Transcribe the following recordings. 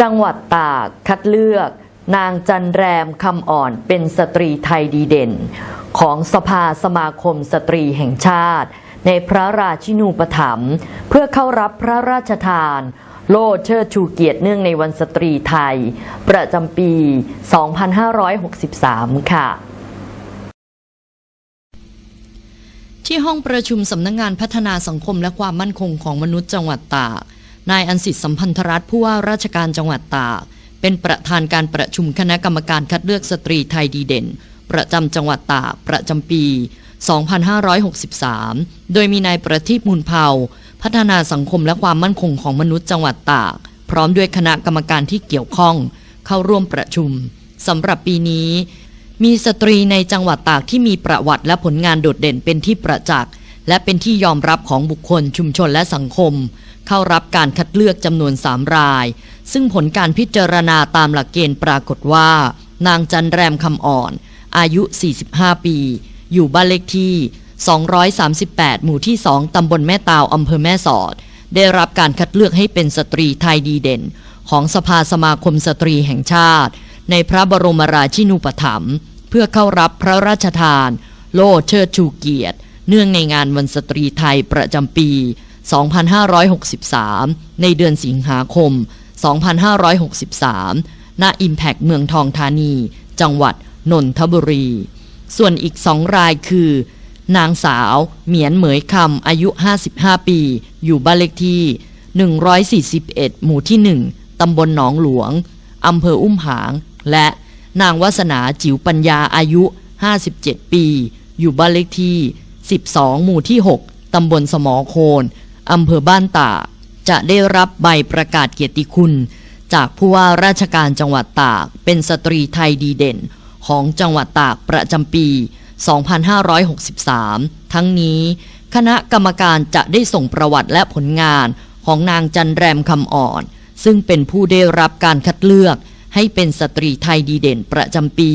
จังหวัดตากคัดเลือก นางจันแรมคำอ่อนเป็นสตรีไทยดีเด่น ของสภาสมาคมสตรีแห่งชาติ ในพระราชินูปถัมภ์เพื่อเข้ารับพระราชทาน โล่เชิดชูเกียรติเนื่องในวันสตรีไทย ประจำปี 2563 ค่ะที่ห้องประชุมสำนักงงานพัฒนาสังคมและความมั่นคงของมนุษย์จังหวัดตาก นายอันสิทธิ์สัมพันธรัฐผู้ว่าราชการจังหวัดตาก เป็นประธานการประชุมคณะกรรมการคัดเลือกสตรีไทยดีเด่น ประจำจังหวัดตากประจำปี 2563 โดยมีนายประทีปมูลเผาพัฒนาสังคมและความมั่นคงของมนุษย์จังหวัดตาก พร้อมด้วยคณะกรรมการที่เกี่ยวข้อง เข้าร่วมประชุมสำหรับปีนี้ มีสตรีในจังหวัดตากที่มีประวัติและผลงานโดดเด่นเป็นที่ประจักษ์และเป็นที่ยอมรับของบุคคลชุมชนและสังคม เข้ารับการคัดเลือกจำนวนสามราย ซึ่งผลการพิจารณาตามหลักเกณฑ์ปรากฏว่า นางจันแรมคำอ่อน อายุ 45 ปี อยู่บ้านเลขที่ 238 หมู่ที่ 2 ตำบลแม่ตาวอำเภอแม่สอด ได้รับการคัดเลือกให้เป็นสตรีไทยดีเด่น ของสภาสมาคมสตรีแห่งชาติ ในพระบรมราชินูปถัมภ์เพื่อเข้ารับพระราชทาน โล่เชิดชูเกียรติ เนื่องในงานวันสตรีไทยประจำปี 2563 ในเดือนสิงหาคม 2563ณ Impact เมืองทองธานี จังหวัดนนทบุรี ส่วนอีกสองรายคือ นางสาวเหมียนเหมยคำอายุ 55 ปี อยู่บ้านเลขที่ 141 หมู่ที่ 1 ตำบลหนองหลวง อำเภออุ้มหาง และนางวาสนาจิ๋วปัญญาอายุ 57 ปี อยู่บ้านเลขที่ 12 หมู่ที่ 6 ตำบลสมอโคน อำเภอบ้านตากจะได้รับใบประกาศเกียรติคุณ จากผู้ว่าราชการจังหวัดตากเป็นสตรีไทยดีเด่น ของจังหวัดตากประจำปี 2563 ทั้งนี้คณะกรรมการจะได้ส่งประวัติและผลงานของนางจันแรมคำอ่อน ซึ่งเป็นผู้ได้รับการคัดเลือก ให้เป็นสตรีไทยดีเด่นประจำปี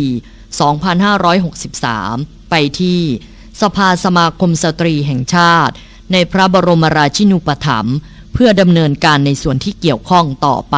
2563 ไปที่ สภาสมาคมสตรีแห่งชาติ ในพระบรมราชินูปถัมภ์เพื่อดำเนินการในส่วนที่เกี่ยวข้องต่อไป